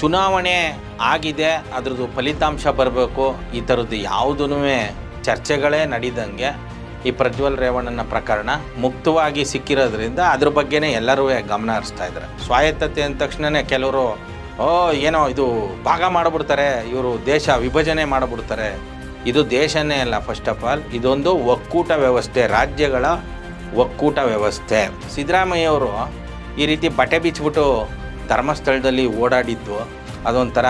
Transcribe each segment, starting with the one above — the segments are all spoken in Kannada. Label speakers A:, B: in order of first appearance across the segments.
A: ಚುನಾವಣೆ ಆಗಿದೆ, ಅದ್ರದ್ದು ಫಲಿತಾಂಶ ಬರಬೇಕು, ಈ ಥರದ್ದು ಯಾವುದೂ ಚರ್ಚೆಗಳೇ ನಡೀದಂಗೆ ಈ ಪ್ರಜ್ವಲ್ ರೇವಣ್ಣನ ಪ್ರಕರಣ ಮುಕ್ತವಾಗಿ ಸಿಕ್ಕಿರೋದ್ರಿಂದ ಅದ್ರ ಬಗ್ಗೆನೇ ಎಲ್ಲರೂ ಗಮನ ಹರಿಸ್ತಾ ಇದ್ದಾರೆ. ಸ್ವಾಯತ್ತತೆ ಅಂದ ತಕ್ಷಣನೇ ಕೆಲವರು, ಓ, ಏನೋ ಇದು ಭಾಗ ಮಾಡಿಬಿಡ್ತಾರೆ, ಇವರು ದೇಶ ವಿಭಜನೆ ಮಾಡಿಬಿಡ್ತಾರೆ. ಇದು ದೇಶನೇ ಅಲ್ಲ ಫಸ್ಟ್ ಆಫ್ ಆಲ್ ಇದೊಂದು ಒಕ್ಕೂಟ ವ್ಯವಸ್ಥೆ, ರಾಜ್ಯಗಳ ಒಕ್ಕೂಟ ವ್ಯವಸ್ಥೆ. ಸಿದ್ದರಾಮಯ್ಯವರು ಈ ರೀತಿ ಬಟ್ಟೆ ಬಿಚ್ಚಿಬಿಟ್ಟು ಧರ್ಮಸ್ಥಳದಲ್ಲಿ ಓಡಾಡಿದ್ದು, ಅದೊಂಥರ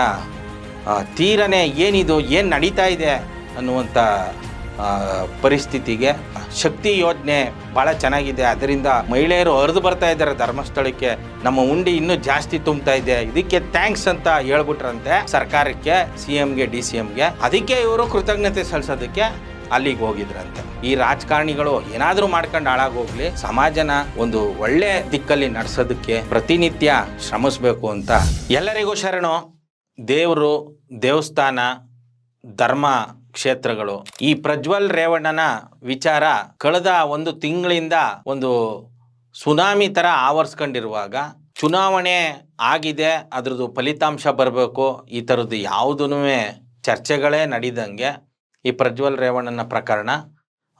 A: ತೀರನೆ ಏನಿದು, ಏನು ನಡೀತಾ ಇದೆ ಅನ್ನುವಂಥ ಪರಿಸ್ಥಿತಿಗೆ ಶಕ್ತಿ ಯೋಜನೆ ಭಾಳ ಚೆನ್ನಾಗಿದೆ. ಅದರಿಂದ ಮಹಿಳೆಯರು ಹರಿದು ಬರ್ತಾ ಇದ್ದಾರೆ ಧರ್ಮಸ್ಥಳಕ್ಕೆ. ನಮ್ಮ ಉಂಡಿ ಇನ್ನೂ ಜಾಸ್ತಿ ತುಂಬ್ತಾ ಇದೆ. ಇದಕ್ಕೆ ಥ್ಯಾಂಕ್ಸ್ ಅಂತ ಹೇಳ್ಬಿಟ್ರಂತೆ ಸರ್ಕಾರಕ್ಕೆ ಸಿ ಎಮ್ಗೆ ಡಿ ಸಿ ಎಮ್ಗೆ ಅದಕ್ಕೆ ಇವರು ಕೃತಜ್ಞತೆ ಸಲ್ಲಿಸೋದಕ್ಕೆ ಅಲ್ಲಿಗೆ ಹೋಗಿದ್ರಂತೆ. ಈ ರಾಜಕಾರಣಿಗಳು ಏನಾದರೂ ಮಾಡ್ಕೊಂಡು ಹಾಳಾಗೋಗ್ಲಿ, ಸಮಾಜನ ಒಂದು ಒಳ್ಳೆ ದಿಕ್ಕಲ್ಲಿ ನಡೆಸೋದಕ್ಕೆ ಪ್ರತಿನಿತ್ಯ ಶ್ರಮಿಸ್ಬೇಕು ಅಂತ ಎಲ್ಲರಿಗೂ ಶರಣು. ದೇವರು, ದೇವಸ್ಥಾನ, ಧರ್ಮ ಕ್ಷೇತ್ರಗಳು. ಈ ಪ್ರಜ್ವಲ್ ರೇವಣ್ಣನ ವಿಚಾರ ಕಳೆದ ಒಂದು ತಿಂಗಳಿಂದ ಒಂದು ಸುನಾಮಿ ಥರ ಆವರಿಸ್ಕೊಂಡಿರುವಾಗ ಚುನಾವಣೆ ಆಗಿದೆ, ಅದ್ರದ್ದು ಫಲಿತಾಂಶ ಬರಬೇಕು, ಈ ಥರದ್ದು ಯಾವುದೂ ಚರ್ಚೆಗಳೇ ನಡೀದಂಗೆ ಈ ಪ್ರಜ್ವಲ್ ರೇವಣ್ಣನ ಪ್ರಕರಣ,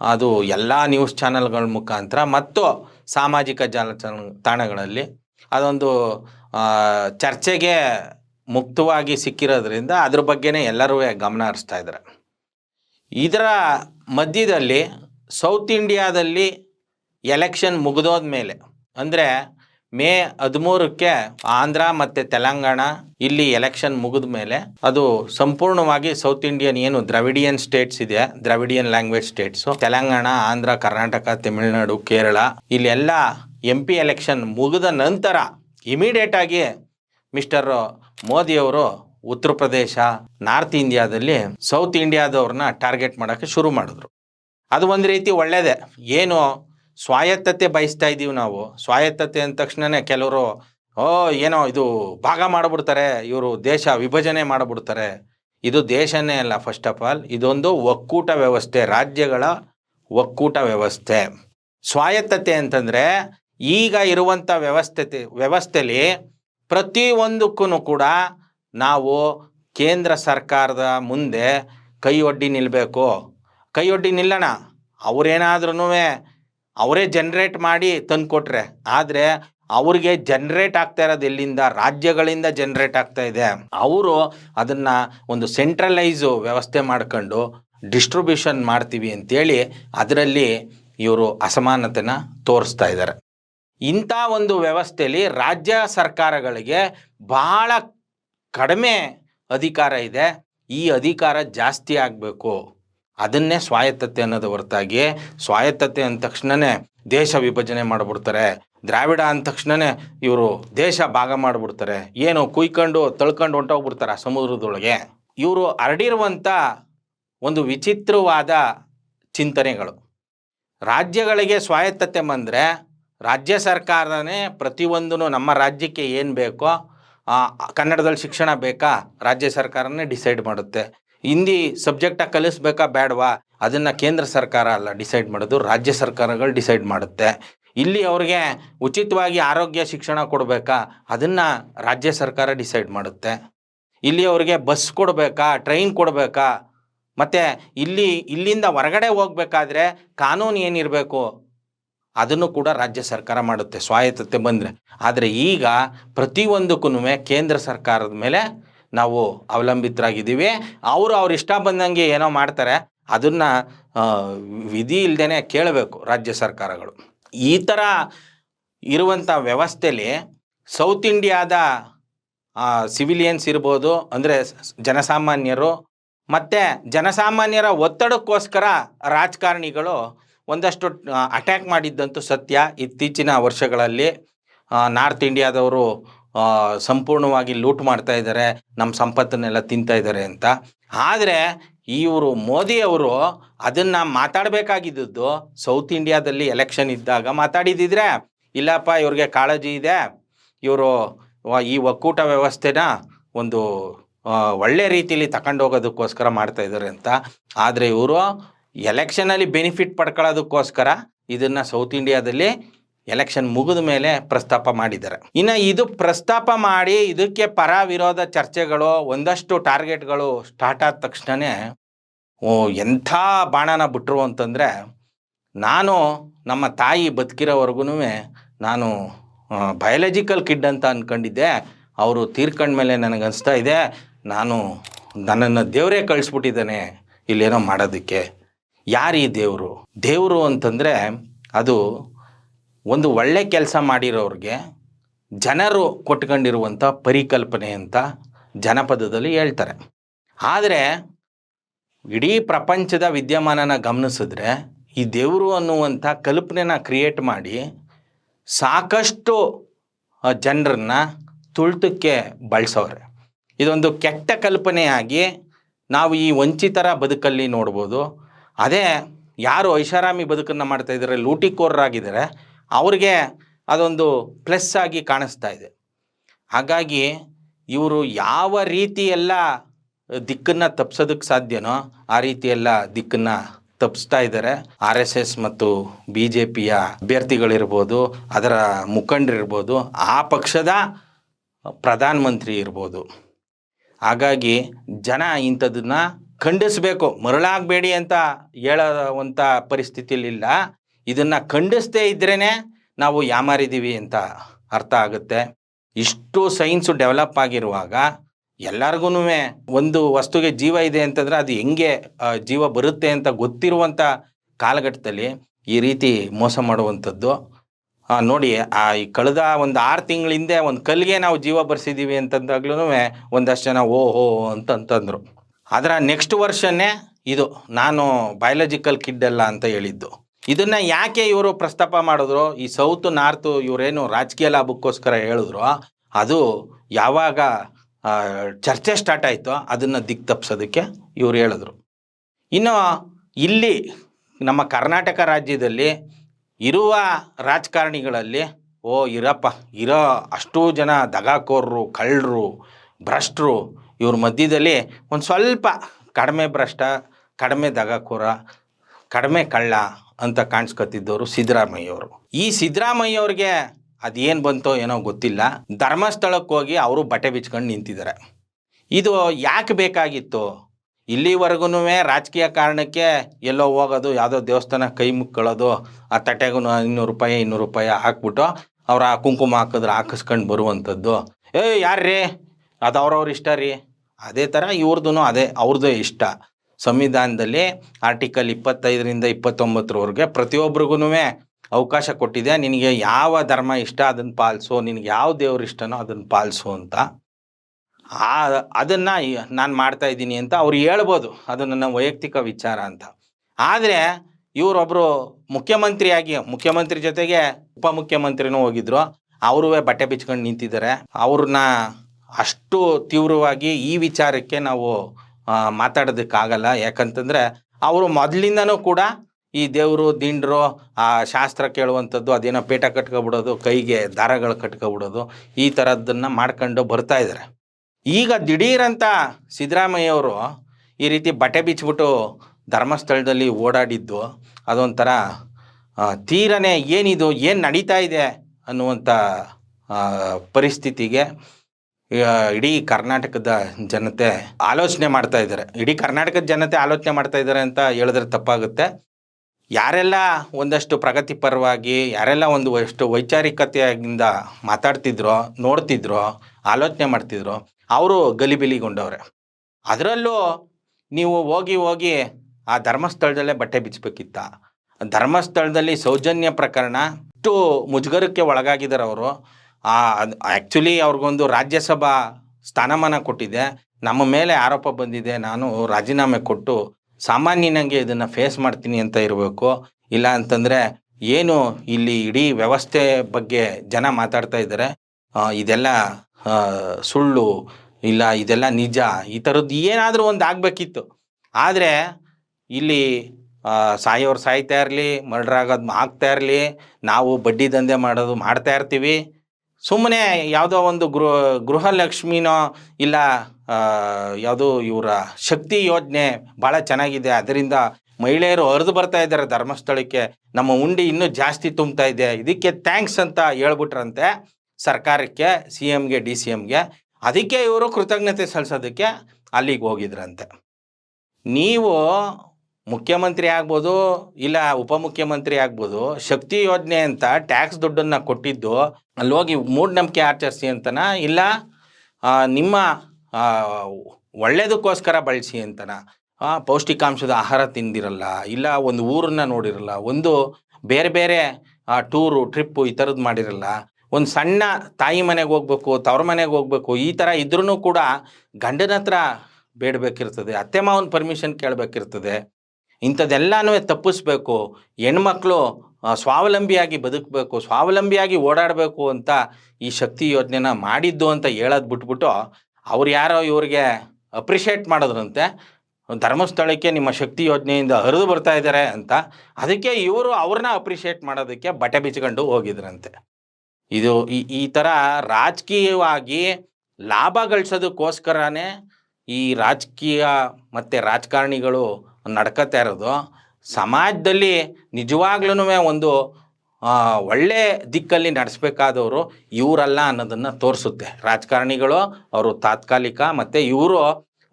A: ಅದು ಎಲ್ಲ ನ್ಯೂಸ್ ಚಾನೆಲ್ಗಳ ಮುಖಾಂತರ ಮತ್ತು ಸಾಮಾಜಿಕ ಜಾಲತಾಣ ತಾಣಗಳಲ್ಲಿ ಅದೊಂದು ಚರ್ಚೆಗೆ ಮುಕ್ತವಾಗಿ ಸಿಕ್ಕಿರೋದ್ರಿಂದ ಅದ್ರ ಬಗ್ಗೆನೇ ಎಲ್ಲರೂ ಗಮನ ಹರಿಸ್ತಾ ಇದ್ದಾರೆ. ಇದರ ಮಧ್ಯದಲ್ಲಿ ಸೌತ್ ಇಂಡಿಯಾದಲ್ಲಿ ಎಲೆಕ್ಷನ್ ಮುಗಿದೋದ ಮೇಲೆ ಅಂದರೆ ಮೇ ಹದಿಮೂರಕ್ಕೆ ಆಂಧ್ರ ಮತ್ತು ತೆಲಂಗಾಣ ಇಲ್ಲಿ ಎಲೆಕ್ಷನ್ ಮುಗಿದ ಮೇಲೆ ಅದು ಸಂಪೂರ್ಣವಾಗಿ ಸೌತ್ ಇಂಡಿಯನ್ ಏನು ದ್ರವಿಡಿಯನ್ ಸ್ಟೇಟ್ಸ್ ಇದೆ Dravidian language states Telangana, Andhra, Karnataka, Tamil Nadu, Kerala ಇಲ್ಲೆಲ್ಲ ಎಂ ಪಿ ಎಲೆಕ್ಷನ್ ಮುಗಿದ ನಂತರ ಇಮಿಡಿಯೇಟ್ ಆಗಿ ಮಿಸ್ಟರ್ ಮೋದಿಯವರು ಉತ್ತರ ಪ್ರದೇಶ ನಾರ್ತ್ ಇಂಡಿಯಾದಲ್ಲಿ ಸೌತ್ ಇಂಡಿಯಾದವ್ರನ್ನ ಟಾರ್ಗೆಟ್ ಮಾಡೋಕ್ಕೆ ಶುರು ಮಾಡಿದ್ರು. ಅದು ಒಂದು ರೀತಿ ಒಳ್ಳೆಯದೇ ಏನು ಸ್ವಾಯತ್ತತೆ ಬಯಸ್ತಾ ಇದ್ದೀವಿ ನಾವು. ಸ್ವಾಯತ್ತತೆ ಅಂದ ತಕ್ಷಣನೇ ಕೆಲವರು, ಓ, ಏನೋ ಇದು ಭಾಗ ಮಾಡಿಬಿಡ್ತಾರೆ, ಇವರು ದೇಶ ವಿಭಜನೆ ಮಾಡಿಬಿಡ್ತಾರೆ. ಇದು ದೇಶನೇ ಅಲ್ಲ ಫಸ್ಟ್ ಆಫ್ ಆಲ್ ಇದೊಂದು ಒಕ್ಕೂಟ ವ್ಯವಸ್ಥೆ, ರಾಜ್ಯಗಳ ಒಕ್ಕೂಟ ವ್ಯವಸ್ಥೆ. ಸ್ವಾಯತ್ತತೆ ಅಂತಂದರೆ ಈಗ ಇರುವಂಥ ವ್ಯವಸ್ಥೆ ವ್ಯವಸ್ಥೆಲಿ ಪ್ರತಿಯೊಂದಕ್ಕೂ ಕೂಡ ನಾವು ಕೇಂದ್ರ ಸರ್ಕಾರದ ಮುಂದೆ ಕೈ ಒಡ್ಡಿ ನಿಲ್ಲಬೇಕು ಕೈ ಒಡ್ಡಿ ನಿಲ್ಲೋಣ. ಅವರೇನಾದ್ರೂ ಅವರೇ ಜನ್ರೇಟ್ ಮಾಡಿ ತಂದುಕೊಟ್ರೆ ಆದರೆ ಅವ್ರಿಗೆ ಜನ್ರೇಟ್ ಆಗ್ತಾ ಇರೋದು ಎಲ್ಲಿಂದ? ರಾಜ್ಯಗಳಿಂದ ಜನ್ರೇಟ್ ಆಗ್ತಾ ಇದೆ. ಅವರು ಅದನ್ನು ಒಂದು ಸೆಂಟ್ರಲೈಸು ವ್ಯವಸ್ಥೆ ಮಾಡ್ಕೊಂಡು ಡಿಸ್ಟ್ರಿಬ್ಯೂಷನ್ ಮಾಡ್ತೀವಿ ಅಂತೇಳಿ ಅದರಲ್ಲಿ ಇವರು ಅಸಮಾನತೆನ ತೋರಿಸ್ತಾ ಇದ್ದಾರೆ. ಇಂಥ ಒಂದು ವ್ಯವಸ್ಥೆಯಲ್ಲಿ ರಾಜ್ಯ ಸರ್ಕಾರಗಳಿಗೆ ಬಹಳ ಕಡಿಮೆ ಅಧಿಕಾರ ಇದೆ. ಈ ಅಧಿಕಾರ ಜಾಸ್ತಿ ಆಗಬೇಕು. ಅದನ್ನೇ ಸ್ವಾಯತ್ತತೆ ಅನ್ನೋದು ಹೊರತಾಗಿ ಸ್ವಾಯತ್ತತೆ ಅಂದ ತಕ್ಷಣನೇ ದೇಶ ವಿಭಜನೆ ಮಾಡಿಬಿಡ್ತಾರೆ. ದ್ರಾವಿಡ ಅಂದ ತಕ್ಷಣನೇ ಇವರು ದೇಶ ಭಾಗ ಮಾಡಿಬಿಡ್ತಾರೆ. ಏನು ಕುಯ್ಕೊಂಡು, ತಳ್ಕೊಂಡು ಹೊಂಟೋಗ್ಬಿಡ್ತಾರೆ ಆ ಸಮುದ್ರದೊಳಗೆ. ಇವರು ಹರಡಿರುವಂಥ ಒಂದು ವಿಚಿತ್ರವಾದ ಚಿಂತನೆಗಳು. ರಾಜ್ಯಗಳಿಗೆ ಸ್ವಾಯತ್ತತೆ ಬಂದರೆ ರಾಜ್ಯ ಸರ್ಕಾರನೇ ಪ್ರತಿಯೊಂದೂ ನಮ್ಮ ರಾಜ್ಯಕ್ಕೆ ಏನು ಬೇಕೋ ಕನ್ನಡದಲ್ಲಿ ಶಿಕ್ಷಣ ಬೇಕಾ, ರಾಜ್ಯ ಸರ್ಕಾರನೇ ಡಿಸೈಡ್ ಮಾಡುತ್ತೆ. ಹಿಂದಿ ಸಬ್ಜೆಕ್ಟಾಗಿ ಕಲಿಸ್ಬೇಕಾ ಬೇಡವಾ ಅದನ್ನು ಕೇಂದ್ರ ಸರ್ಕಾರ ಅಲ್ಲ ಡಿಸೈಡ್ ಮಾಡೋದು. ರಾಜ್ಯ ಸರ್ಕಾರಗಳು ಡಿಸೈಡ್ ಮಾಡುತ್ತೆ. ಇಲ್ಲಿ ಅವ್ರಿಗೆ ಉಚಿತವಾಗಿ ಆರೋಗ್ಯ ಶಿಕ್ಷಣ ಕೊಡಬೇಕಾ? ಅದನ್ನು ರಾಜ್ಯ ಸರ್ಕಾರ ಡಿಸೈಡ್ ಮಾಡುತ್ತೆ. ಇಲ್ಲಿ ಅವ್ರಿಗೆ ಬಸ್ ಕೊಡಬೇಕಾ? ಟ್ರೈನ್ ಕೊಡಬೇಕಾ? ಮತ್ತು ಇಲ್ಲಿ, ಇಲ್ಲಿಂದ ಹೊರಗಡೆ ಹೋಗ್ಬೇಕಾದ್ರೆ ಕಾನೂನು ಏನಿರಬೇಕು? ಅದನ್ನು ಕೂಡ ರಾಜ್ಯ ಸರ್ಕಾರ ಮಾಡುತ್ತೆ. ಸ್ವಾಯತ್ತತೆ ಬಂದರೆ. ಆದರೆ ಈಗ ಪ್ರತಿಯೊಂದಕ್ಕೂ ಕೇಂದ್ರ ಸರ್ಕಾರದ ಮೇಲೆ ನಾವು ಅವಲಂಬಿತರಾಗಿದ್ದೀವಿ. ಅವರು ಅವ್ರು ಇಷ್ಟ ಬಂದಂಗೆ ಏನೋ ಮಾಡ್ತಾರೆ. ಅದನ್ನು ವಿಧಿ ಇಲ್ಲದೇ ಕೇಳಬೇಕು ರಾಜ್ಯ ಸರ್ಕಾರಗಳು. ಈ ಥರ ಇರುವಂಥ ವ್ಯವಸ್ಥೆಯಲ್ಲಿ ಸೌತ್ ಇಂಡಿಯಾದ ಸಿವಿಲಿಯನ್ಸ್ ಇರ್ಬೋದು, ಅಂದರೆ ಜನಸಾಮಾನ್ಯರು, ಮತ್ತು ಜನಸಾಮಾನ್ಯರ ಒತ್ತಡಕ್ಕೋಸ್ಕರ ರಾಜಕಾರಣಿಗಳು ಒಂದಷ್ಟು ಅಟ್ಯಾಕ್ ಮಾಡಿದ್ದಂತೂ ಸತ್ಯ ಇತ್ತೀಚಿನ ವರ್ಷಗಳಲ್ಲಿ. ನಾರ್ತ್ ಇಂಡಿಯಾದವರು ಸಂಪೂರ್ಣವಾಗಿ ಲೂಟ್ ಮಾಡ್ತಾ ಇದ್ದಾರೆ ನಮ್ಮ ಸಂಪತ್ತನ್ನೆಲ್ಲ ತಿಂತಾ ಇದ್ದಾರೆ ಅಂತ. ಆದರೆ ಇವರು ಮೋದಿಯವರು ಅದನ್ನು ಮಾತಾಡಬೇಕಾಗಿದ್ದದ್ದು ಸೌತ್ ಇಂಡಿಯಾದಲ್ಲಿ ಎಲೆಕ್ಷನ್ ಇದ್ದಾಗ ಮಾತಾಡಿದಿದ್ರೆ, ಇಲ್ಲಪ್ಪ ಇವ್ರಿಗೆ ಕಾಳಜಿ ಇದೆ, ಇವರು ಈ ಒಕ್ಕೂಟ ವ್ಯವಸ್ಥೆನ ಒಂದು ಒಳ್ಳೆ ರೀತಿಯಲ್ಲಿ ತಗೊಂಡು ಹೋಗೋದಕ್ಕೋಸ್ಕರ ಮಾಡ್ತಾ ಇದ್ದಾರೆ ಅಂತ. ಆದರೆ ಇವರು ಎಲೆಕ್ಷನಲ್ಲಿ ಬೆನಿಫಿಟ್ ಪಡ್ಕೊಳ್ಳೋದಕ್ಕೋಸ್ಕರ ಇದನ್ನು ಸೌತ್ ಇಂಡಿಯಾದಲ್ಲಿ ಎಲೆಕ್ಷನ್ ಮುಗಿದ ಮೇಲೆ ಪ್ರಸ್ತಾಪ ಮಾಡಿದ್ದಾರೆ. ಇನ್ನು ಇದು ಪ್ರಸ್ತಾಪ ಮಾಡಿ ಇದಕ್ಕೆ ಪರ ವಿರೋಧ ಚರ್ಚೆಗಳು ಒಂದಷ್ಟು ಟಾರ್ಗೆಟ್ಗಳು ಸ್ಟಾರ್ಟ್ ಆದ ತಕ್ಷಣವೇ ಓ, ಎಂಥ ಬಾಣನ ಬಿಟ್ರು ಅಂತಂದರೆ, ನಾನು ನಮ್ಮ ತಾಯಿ ಬದುಕಿರೋವರೆಗೂ ನಾನು ಬಯಾಲಜಿಕಲ್ ಕಿಡ್ ಅಂತ ಅಂದ್ಕೊಂಡಿದ್ದೆ ಅವರು ತೀರ್ಕೊಂಡ್ಮೇಲೆ ನನಗೆ ಅನಿಸ್ತಾ ಇದೆ. ನಾನು ನನ್ನನ್ನು ದೇವರೇ ಕಳಿಸ್ಬಿಟ್ಟಿದ್ದಾನೆ ಇಲ್ಲೇನೋ ಮಾಡೋದಕ್ಕೆ. ಯಾರೀ ದೇವರು? ದೇವರು ಅಂತಂದರೆ ಅದು ಒಂದು ಒಳ್ಳೆ ಕೆಲಸ ಮಾಡಿರೋರಿಗೆ ಜನರು ಕೊಟ್ಕೊಂಡಿರುವಂಥ ಪರಿಕಲ್ಪನೆ ಅಂತ ಜನಪದದಲ್ಲಿ ಹೇಳ್ತಾರೆ. ಆದರೆ ಇಡೀ ಪ್ರಪಂಚದ ವಿದ್ಯಮಾನನ ಗಮನಿಸಿದ್ರೆ ಈ ದೇವರು ಅನ್ನುವಂಥ ಕಲ್ಪನೆನ ಕ್ರಿಯೇಟ್ ಮಾಡಿ ಸಾಕಷ್ಟು ಜನರನ್ನು ತುಳ್ತಕ್ಕೆ ಬಳಸೋರೆ ಇದೊಂದು ಕೆಟ್ಟ ಕಲ್ಪನೆಯಾಗಿ ನಾವು ಈ ವಂಚಿತರ ಬದುಕಲ್ಲಿ ನೋಡ್ಬೋದು. ಅದೇ ಯಾರು ಐಷಾರಾಮಿ ಬದುಕನ್ನು ಮಾಡ್ತಾಯಿದ್ದಾರೆ ಲೂಟಿಕೋರರಾಗಿದ್ದಾರೆ ಅವ್ರಿಗೆ ಅದೊಂದು ಪ್ಲಸ್ ಆಗಿ ಕಾಣಿಸ್ತಾ ಇದೆ. ಹಾಗಾಗಿ ಇವರು ಯಾವ ರೀತಿ ಎಲ್ಲ ದಿಕ್ಕನ್ನು ತಪ್ಪಿಸೋದಕ್ಕೆ ಸಾಧ್ಯನೋ ಆ ರೀತಿ ಎಲ್ಲ ದಿಕ್ಕನ್ನು ತಪ್ಪಿಸ್ತಾ ಇದ್ದಾರೆ ಆರ್ ಎಸ್ ಎಸ್ ಮತ್ತು ಬಿ ಜೆ ಪಿಯ ಅಭ್ಯರ್ಥಿಗಳಿರ್ಬೋದು, ಅದರ ಮುಖಂಡರಿರ್ಬೋದು, ಆ ಪಕ್ಷದ ಪ್ರಧಾನಮಂತ್ರಿ ಇರ್ಬೋದು. ಹಾಗಾಗಿ ಜನ ಇಂಥದನ್ನ ಖಂಡಿಸಬೇಕು, ಮರಳಾಗಬೇಡಿ ಅಂತ ಹೇಳುವಂಥ ಪರಿಸ್ಥಿತಿಲಿಲ್ಲ ಇದನ್ನು ಖಂಡಿಸದೇ ಇದ್ರೇ ನಾವು ಯಾಮಾರಿದ್ದೀವಿ ಅಂತ ಅರ್ಥ ಆಗುತ್ತೆ. ಇಷ್ಟು ಸೈನ್ಸು ಡೆವಲಪ್ ಆಗಿರುವಾಗ ಎಲ್ಲರಿಗೂ ಒಂದು ವಸ್ತುಗೆ ಜೀವ ಇದೆ ಅಂತಂದರೆ ಅದು ಹೆಂಗೆ ಜೀವ ಬರುತ್ತೆ ಅಂತ ಗೊತ್ತಿರುವಂಥ ಕಾಲಘಟ್ಟದಲ್ಲಿ ಈ ರೀತಿ ಮೋಸ ಮಾಡುವಂಥದ್ದು. ನೋಡಿ, ಆ, ಈ ಕಳೆದ ಒಂದು ಆರು ತಿಂಗಳ ಹಿಂದೆ ಒಂದು ಕಲ್ಲಿಗೆ ನಾವು ಜೀವ ಬರ್ಸಿದ್ದೀವಿ ಅಂತಂದಾಗ್ಲೂ ಒಂದಷ್ಟು ಜನ ಓ ಹೋ ಅಂತ ಅಂತಂದರು. ಅದರ ನೆಕ್ಸ್ಟ್ ವರ್ಷನೇ ಇದು ನಾನು ಬಯಾಲಜಿಕಲ್ ಕಿಡ್ ಅಲ್ಲ ಅಂತ ಹೇಳಿದ್ದು. ಇದನ್ನ ಯಾಕೆ ಇವರು ಪ್ರಸ್ತಾಪ ಮಾಡಿದ್ರು? ಈ ಸೌತ್, ನಾರ್ತ್ ಇವರೇನು ರಾಜಕೀಯ ಲಾಭಕ್ಕೋಸ್ಕರ ಹೇಳಿದ್ರು. ಅದು ಯಾವಾಗ ಚರ್ಚೆ ಸ್ಟಾರ್ಟ್ ಆಯಿತೋ ಅದನ್ನು ದಿಕ್ ತಪ್ಪಿಸೋದಕ್ಕೆ ಇವ್ರು ಹೇಳಿದ್ರು. ಇನ್ನು ಇಲ್ಲಿ ನಮ್ಮ ಕರ್ನಾಟಕ ರಾಜ್ಯದಲ್ಲಿ ಇರುವ ರಾಜಕಾರಣಿಗಳಲ್ಲಿ, ಓ, ಇರಪ್ಪ, ಇರೋ ಅಷ್ಟೂ ಜನ ದಗಾಕೋರರು, ಕಳ್ಳರು, ಭ್ರಷ್ಟರು, ಇವ್ರ ಮಧ್ಯದಲ್ಲಿ ಒಂದು ಸ್ವಲ್ಪ ಕಡಿಮೆ ಭ್ರಷ್ಟ, ಕಡಿಮೆ ದಗಾಕೋರ, ಕಡಿಮೆ ಕಳ್ಳ ಅಂತ ಕಾಣಿಸ್ಕೊತಿದ್ದವರು ಸಿದ್ದರಾಮಯ್ಯವರು. ಈ ಸಿದ್ದರಾಮಯ್ಯವ್ರಿಗೆ ಅದೇನು ಬಂತೋ ಏನೋ ಗೊತ್ತಿಲ್ಲ. ಧರ್ಮಸ್ಥಳಕ್ಕೆ ಹೋಗಿ ಅವರು ಬಟ್ಟೆ ಬಿಚ್ಕೊಂಡು ನಿಂತಿದ್ದಾರೆ ಇದು ಯಾಕೆ ಬೇಕಾಗಿತ್ತು? ಇಲ್ಲಿವರೆಗೂ ರಾಜಕೀಯ ಕಾರಣಕ್ಕೆ ಎಲ್ಲೋ ಹೋಗೋದು, ಯಾವುದೋ ದೇವಸ್ಥಾನ ಕೈ ಮುಕ್ಕೊಳ್ಳೋದು, ಆ ತಟ್ಟೆಗೂ ಇನ್ನೂರು ರೂಪಾಯಿ ಇನ್ನೂರು ರೂಪಾಯಿ ಹಾಕ್ಬಿಟ್ಟು ಅವ್ರ ಆ ಕುಂಕುಮ ಹಾಕಿದ್ರೆ ಹಾಕಿಸ್ಕೊಂಡು ಬರುವಂಥದ್ದು. ಏ ಯಾರ್ರೀ? ಅದು ಅವ್ರವ್ರ ಇಷ್ಟ ರೀ? ಅದೇ ಥರ ಇವ್ರದ್ದು ಅದೇ ಅವ್ರದ್ದೇ ಇಷ್ಟ. ಸಂವಿಧಾನದಲ್ಲಿ ಆರ್ಟಿಕಲ್ ಇಪ್ಪತ್ತೈದರಿಂದ ಇಪ್ಪತ್ತೊಂಬತ್ತರವರೆಗೆ ಪ್ರತಿಯೊಬ್ಬರಿಗೂ ಅವಕಾಶ ಕೊಟ್ಟಿದೆ. ನಿನಗೆ ಯಾವ ಧರ್ಮ ಇಷ್ಟ ಅದನ್ನು ಪಾಲಿಸು, ನಿನಗೆ ಯಾವ ದೇವ್ರು ಇಷ್ಟನೋ ಅದನ್ನು ಪಾಲಿಸು ಅಂತ. ಆ, ಅದನ್ನು ನಾನು ಮಾಡ್ತಾ ಇದ್ದೀನಿ ಅಂತ ಅವ್ರು ಹೇಳ್ಬೋದು. ಅದು ನನ್ನ ವೈಯಕ್ತಿಕ ವಿಚಾರ ಅಂತ. ಆದರೆ ಇವರೊಬ್ಬರು ಮುಖ್ಯಮಂತ್ರಿಯಾಗಿ, ಮುಖ್ಯಮಂತ್ರಿ ಜೊತೆಗೆ ಉಪಮುಖ್ಯಮಂತ್ರಿನೂ ಹೋಗಿದ್ರು. ಅವರೂ ಬಟ್ಟೆ ಬಿಚ್ಕೊಂಡು ನಿಂತಿದ್ದಾರೆ. ಅವ್ರನ್ನ ಅಷ್ಟು ತೀವ್ರವಾಗಿ ಈ ವಿಚಾರಕ್ಕೆ ನಾವು ಮಾತಾಡೋದಕ್ಕಾಗಲ್ಲ. ಯಾಕಂತಂದರೆ ಅವರು ಮೊದಲಿಂದನೂ ಕೂಡ ಈ ದೇವರು, ದಿಂಡ್ರು, ಆ ಶಾಸ್ತ್ರ ಕೇಳುವಂಥದ್ದು ಅದೇನೋ ಪೇಟ ಕಟ್ಕೊಬಿಡೋದು, ಕೈಗೆ ದಾರಗಳು ಕಟ್ಕೊಬಿಡೋದು, ಈ ಥರದ್ದನ್ನು ಮಾಡ್ಕೊಂಡು ಬರ್ತಾ ಇದ್ದಾರೆ ಈಗ ದಿಢೀರಂತ ಸಿದ್ದರಾಮಯ್ಯವರು ಈ ರೀತಿ ಬಟ್ಟೆ ಬಿಚ್ಚಿಬಿಟ್ಟು ಧರ್ಮಸ್ಥಳದಲ್ಲಿ ಓಡಾಡಿದ್ದು, ಅದೊಂಥರ ತೀರನೇ ಏನಿದು, ಏನು ನಡೀತಾ ಇದೆ ಅನ್ನುವಂಥ ಪರಿಸ್ಥಿತಿಗೆ ಇಡೀ ಕರ್ನಾಟಕದ ಜನತೆ ಆಲೋಚನೆ ಮಾಡ್ತಾ ಇದ್ದಾರೆ. ಇಡೀ ಕರ್ನಾಟಕದ ಜನತೆ ಆಲೋಚನೆ ಮಾಡ್ತಾ ಇದ್ದಾರೆ ಅಂತ ಹೇಳಿದ್ರೆ ತಪ್ಪಾಗುತ್ತೆ. ಯಾರೆಲ್ಲ ಒಂದಷ್ಟು ಪ್ರಗತಿಪರವಾಗಿ ಯಾರೆಲ್ಲ ಒಂದು ಎಷ್ಟು ವೈಚಾರಿಕತೆಯಿಂದ ಮಾತಾಡ್ತಿದ್ರೋ, ನೋಡ್ತಿದ್ರೋ, ಆಲೋಚನೆ ಮಾಡ್ತಿದ್ರೋ, ಅವರು ಗಲಿಬಿಲಿಗೊಂಡವ್ರೆ. ಅದರಲ್ಲೂ ನೀವು ಹೋಗಿ ಹೋಗಿ ಆ ಧರ್ಮಸ್ಥಳದಲ್ಲೇ ಬಟ್ಟೆ ಬಿಚ್ಚಬೇಕಿತ್ತ ಧರ್ಮಸ್ಥಳದಲ್ಲಿ ಸೌಜನ್ಯ ಪ್ರಕರಣ ಅಷ್ಟು ಮುಜುಗರಕ್ಕೆ ಒಳಗಾಗಿದ್ದಾರೆ ಅವರು. ಆ್ಯಕ್ಚುಲಿ ಅವ್ರಿಗೊಂದು ರಾಜ್ಯಸಭಾ ಸ್ಥಾನಮಾನ ಕೊಟ್ಟಿದೆ. ನಮ್ಮ ಮೇಲೆ ಆರೋಪ ಬಂದಿದೆ. ನಾನು ರಾಜೀನಾಮೆ ಕೊಟ್ಟು ಸಾಮಾನ್ಯನಂಗೆ ಇದನ್ನು ಫೇಸ್ ಮಾಡ್ತೀನಿ ಅಂತ ಇರಬೇಕು. ಇಲ್ಲ ಅಂತಂದರೆ ಏನು ಇಲ್ಲಿ ಇಡೀ ವ್ಯವಸ್ಥೆ ಬಗ್ಗೆ ಜನ ಮಾತಾಡ್ತಾ ಇದ್ದಾರೆ. ಇದೆಲ್ಲ ಸುಳ್ಳು ಇಲ್ಲ ಇದೆಲ್ಲ ನಿಜ ಈ ಥರದ್ದು ಏನಾದರೂ ಒಂದು ಆಗಬೇಕಿತ್ತು. ಆದರೆ ಇಲ್ಲಿ ಆ, ಸಾಯೋರು ಸಾಯ್ತಾ ಇರಲಿ ಮರ್ಡ್ರ್ ಆಗೋದು ಆಗ್ತಾ ಇರಲಿ ನಾವು ಬಡ್ಡಿ ದಂಧೆ ಮಾಡೋದು ಮಾಡ್ತಾ ಇರ್ತೀವಿ. ಸುಮ್ಮನೆ ಯಾವುದೋ ಒಂದು ಗೃಹ, ಗೃಹಲಕ್ಷ್ಮಿನೋ ಇಲ್ಲ ಯಾವುದು ಇವರ ಶಕ್ತಿ ಯೋಜನೆ ಭಾಳ ಚೆನ್ನಾಗಿದೆ. ಅದರಿಂದ ಮಹಿಳೆಯರು ಹರಿದು ಬರ್ತಾ ಇದ್ದಾರೆ ಧರ್ಮಸ್ಥಳಕ್ಕೆ. ನಮ್ಮ ಉಂಡಿ ಇನ್ನೂ ಜಾಸ್ತಿ ತುಂಬ್ತಾ ಇದೆ. ಇದಕ್ಕೆ ಥ್ಯಾಂಕ್ಸ್ ಅಂತ ಹೇಳ್ಬಿಟ್ರಂತೆ ಸರ್ಕಾರಕ್ಕೆ, ಸಿ ಎಮ್ಗೆ, ಡಿ ಸಿ ಎಮ್ಗೆ. ಅದಕ್ಕೆ ಇವರು ಕೃತಜ್ಞತೆ ಸಲ್ಲಿಸೋದಕ್ಕೆ ಅಲ್ಲಿಗೆ ಹೋಗಿದ್ರಂತೆ. ನೀವು ಮುಖ್ಯಮಂತ್ರಿ ಆಗ್ಬೋದು ಇಲ್ಲ ಉಪಮುಖ್ಯಮಂತ್ರಿ ಆಗ್ಬೋದು, ಶಕ್ತಿ ಯೋಜನೆ ಅಂತ ಟ್ಯಾಕ್ಸ್ ದುಡ್ಡನ್ನು ಕೊಟ್ಟಿದ್ದು ಅಲ್ಲಿ ಹೋಗಿ ಮೂಢನಂಬಿಕೆ ಆಚರಿಸಿ ಅಂತನ, ಇಲ್ಲ ನಿಮ್ಮ ಒಳ್ಳೆಯದಕ್ಕೋಸ್ಕರ ಬಳಸಿ ಅಂತನ ಪೌಷ್ಟಿಕಾಂಶದ ಆಹಾರ ತಿಂದಿರಲ್ಲ, ಇಲ್ಲ ಒಂದು ಊರನ್ನ ನೋಡಿರಲ್ಲ, ಒಂದು ಬೇರೆ ಬೇರೆ ಟೂರು, ಟ್ರಿಪ್ಪು ಈ ಥರದ್ದು ಮಾಡಿರಲ್ಲ, ಒಂದು ಸಣ್ಣ ತಾಯಿ ಮನೆಗೆ ಹೋಗ್ಬೇಕು, ತವ್ರ ಮನೆಗೆ ಹೋಗ್ಬೇಕು, ಈ ಥರ ಇದ್ರೂ ಕೂಡ ಗಂಡನ ಹತ್ರ ಬೇಡಬೇಕಿರ್ತದೆ, ಅತ್ತೆ ಮಾವನ ಪರ್ಮಿಷನ್ ಕೇಳಬೇಕಿರ್ತದೆ. ಇಂಥದ್ದೆಲ್ಲನೂ ತಪ್ಪಿಸ್ಬೇಕು. ಹೆಣ್ಮಕ್ಳು ಸ್ವಾವಲಂಬಿಯಾಗಿ ಬದುಕಬೇಕು, ಸ್ವಾವಲಂಬಿಯಾಗಿ ಓಡಾಡಬೇಕು ಅಂತ ಈ ಶಕ್ತಿ ಯೋಜನೆನ ಮಾಡಿದ್ದು ಅಂತ ಹೇಳೋದು ಬಿಟ್ಬಿಟ್ಟು ಅವ್ರು ಯಾರೋ ಇವ್ರಿಗೆ ಅಪ್ರಿಷಿಯೇಟ್ ಮಾಡಿದ್ರಂತೆ. ಧರ್ಮಸ್ಥಳಕ್ಕೆ ನಿಮ್ಮ ಶಕ್ತಿ ಯೋಜನೆಯಿಂದ ಹರಿದು ಬರ್ತಾ ಇದ್ದಾರೆ ಅಂತ. ಅದಕ್ಕೆ ಇವರು ಅವ್ರನ್ನ ಅಪ್ರಿಷಿಯೇಟ್ ಮಾಡೋದಕ್ಕೆ ಬಟ್ಟೆ ಬಿಚ್ಕೊಂಡು ಹೋಗಿದ್ರಂತೆ. ಇದು ಈ ಈ ಥರ ರಾಜಕೀಯವಾಗಿ ಲಾಭ ಗಳಿಸೋದಕ್ಕೋಸ್ಕರನೇ ಈ ರಾಜಕೀಯ ಮತ್ತು ರಾಜಕಾರಣಿಗಳು ನಡ್ಕೊತಾ ಇರೋದು. ಸಮಾಜದಲ್ಲಿ ನಿಜವಾಗ್ಲೂ ಒಂದು ಒಳ್ಳೆ ದಿಕ್ಕಲ್ಲಿ ನಡೆಸ್ಬೇಕಾದವರು ಇವರಲ್ಲ ಅನ್ನೋದನ್ನು ತೋರಿಸುತ್ತೆ. ರಾಜಕಾರಣಿಗಳು, ಅವರು ತಾತ್ಕಾಲಿಕ ಮತ್ತು ಇವರು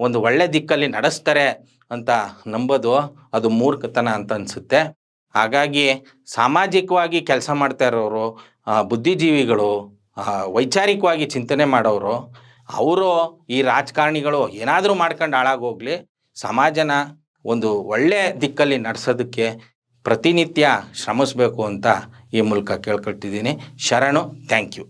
A: ಒಂದು ಒಳ್ಳೆ ದಿಕ್ಕಲ್ಲಿ ನಡೆಸ್ತಾರೆ ಅಂತ ನಂಬೋದು. ಅದು ಮೂರ್ಖತನ ಅಂತ ಅನಿಸುತ್ತೆ. ಹಾಗಾಗಿ ಸಾಮಾಜಿಕವಾಗಿ ಕೆಲಸ ಮಾಡ್ತಾ ಇರೋರು ಬುದ್ಧಿಜೀವಿಗಳು ವೈಚಾರಿಕವಾಗಿ ಚಿಂತನೆ ಮಾಡೋರು, ಅವರು ಈ ರಾಜಕಾರಣಿಗಳು ಏನಾದರೂ ಮಾಡ್ಕೊಂಡು ಹಾಳಾಗೋಗ್ಲಿ, ಸಮಾಜನ ಒಂದು ಒಳ್ಳೆ ದಿಕ್ಕಲ್ಲಿ ನಡೆಸೋದಕ್ಕೆ ಪ್ರತಿನಿತ್ಯ ಶ್ರಮಿಸಬೇಕು ಅಂತ ಈ ಮೂಲಕ ಕೇಳ್ಕೊಳ್ತಿದ್ದೀನಿ. ಶರಣು ಥ್ಯಾಂಕ್ ಯು